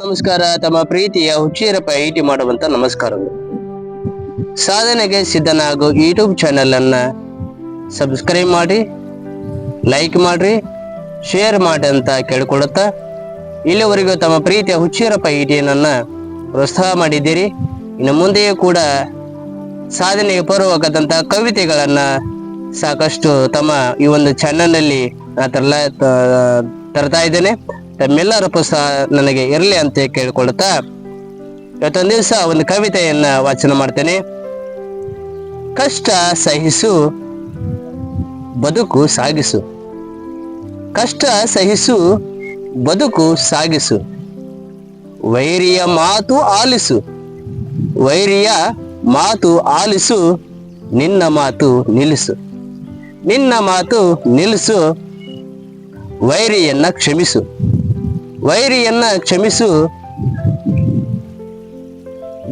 ನಮಸ್ಕಾರ, ತಮ್ಮ ಪ್ರೀತಿಯ ಹುಚ್ಚೀರಪ್ಪ ಐಟಿ ಮಾಡುವಂತ ನಮಸ್ಕಾರಗಳು. ಸಾಧನೆಗೆ ಸಿದ್ಧನಾಗೋ ಯೂಟ್ಯೂಬ್ ಚಾನೆಲ್ ಅನ್ನ ಸಬ್ಸ್ಕ್ರೈಬ್ ಮಾಡಿ ಲೈಕ್ ಮಾಡ್ರಿ ಶೇರ್ ಮಾಡಿ ಅಂತ ಕೇಳಿಕೊಳ್ಳುತ್ತಾ ಇಲ್ಲಿವರೆಗೂ ತಮ್ಮ ಪ್ರೀತಿಯ ಹುಚ್ಚೀರಪ್ಪ ಐಟಿಯನ್ನ ಪ್ರೋತ್ಸಾಹ ಮಾಡಿದ್ದೀರಿ. ಇನ್ನು ಮುಂದೆಯೂ ಕೂಡ ಸಾಧನೆಗೆ ಪೂರ್ವಕದಂತ ಕವಿತೆಗಳನ್ನ ಸಾಕಷ್ಟು ತಮ್ಮ ಈ ಒಂದು ಚಾನಲ್ನಲ್ಲಿ ನಾ ತರಲ ತರ್ತಾ ಇದ್ದೇನೆ. ತಮ್ಮೆಲ್ಲರ ಸಹ ನನಗೆ ಇರಲಿ ಅಂತ ಕೇಳಿಕೊಳ್ಳುತ್ತಾ ಇವತ್ತೊಂದು ದಿವಸ ಒಂದು ಕವಿತೆಯನ್ನ ವಾಚನ ಮಾಡ್ತೇನೆ. ಕಷ್ಟ ಸಹಿಸು, ಬದುಕು ಸಾಗಿಸು. ಕಷ್ಟ ಸಹಿಸು, ಬದುಕು ಸಾಗಿಸು. ವೈರಿಯ ಮಾತು ಆಲಿಸು, ವೈರಿಯ ಮಾತು ಆಲಿಸು, ನಿನ್ನ ಮಾತು ನಿಲ್ಲಿಸು. ನಿನ್ನ ಮಾತು ನಿಲ್ಲಿಸು, ವೈರಿಯನ್ನ ಕ್ಷಮಿಸು. ವೈರಿಯನ್ನ ಕ್ಷಮಿಸು.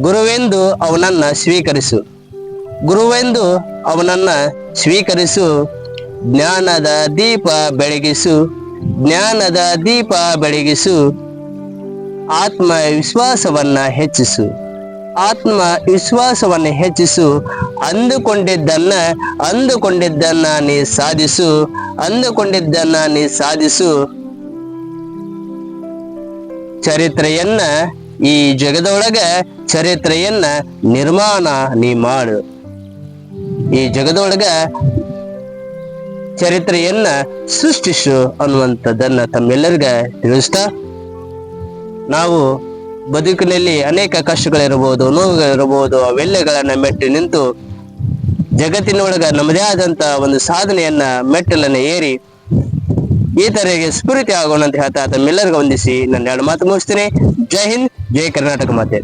ಗುರುವೆಂದು ಅವನನ್ನ ಸ್ವೀಕರಿಸು. ಗುರುವೆಂದು ಅವನನ್ನ ಸ್ವೀಕರಿಸು. ಜ್ಞಾನದ ದೀಪ ಬೆಳಗಿಸು. ಜ್ಞಾನದ ದೀಪ ಬೆಳಗಿಸು. ಆತ್ಮ ವಿಶ್ವಾಸವನ್ನ ಹೆಚ್ಚಿಸು. ಆತ್ಮ ವಿಶ್ವಾಸವನ್ನು ಹೆಚ್ಚಿಸು. ಅಂದುಕೊಂಡಿದ್ದನ್ನ ಅಂದುಕೊಂಡಿದ್ದನ್ನ ನೀ ಸಾಧಿಸು. ಅಂದುಕೊಂಡಿದ್ದನ್ನ ನೀ ಸಾಧಿಸು. ಚರಿತ್ರೆಯನ್ನ ಈ ಜಗದೊಳಗ ಚರಿತ್ರೆಯನ್ನ ನಿರ್ಮಾಣ ನೀ ಮಾಡು. ಈ ಜಗದೊಳಗ ಚರಿತ್ರೆಯನ್ನ ಸೃಷ್ಟಿಸು ಅನ್ನುವಂಥದ್ದನ್ನ ತಮ್ಮೆಲ್ಲರಿಗ ತಿಳಿಸ್ತಾ, ನಾವು ಬದುಕಿನಲ್ಲಿ ಅನೇಕ ಕಷ್ಟಗಳಿರಬಹುದು, ನೋವುಗಳಿರಬಹುದು, ಅವೆಲ್ಲಗಳನ್ನ ಮೆಟ್ಟಿ ನಿಂತು ಜಗತ್ತಿನೊಳಗ ನಮ್ಮದೇ ಆದಂತ ಒಂದು ಸಾಧನೆಯನ್ನ, ಮೆಟ್ಟಲನ್ನ ಏರಿ ಈತರಿಗೆ ಸ್ಫೂರ್ತಿ ಆಗೋಣ ಅಂತ ಹೇಳ್ತಾ ತಮ್ಮೆಲ್ಲರಿಗೂ ವಂದಿಸಿ ನನ್ನ ಎರಡು ಮಾತು ಮುಗಿಸ್ತೀನಿ. ಜೈ ಹಿಂದ್, ಜೈ ಕರ್ನಾಟಕ ಮಾತೆ.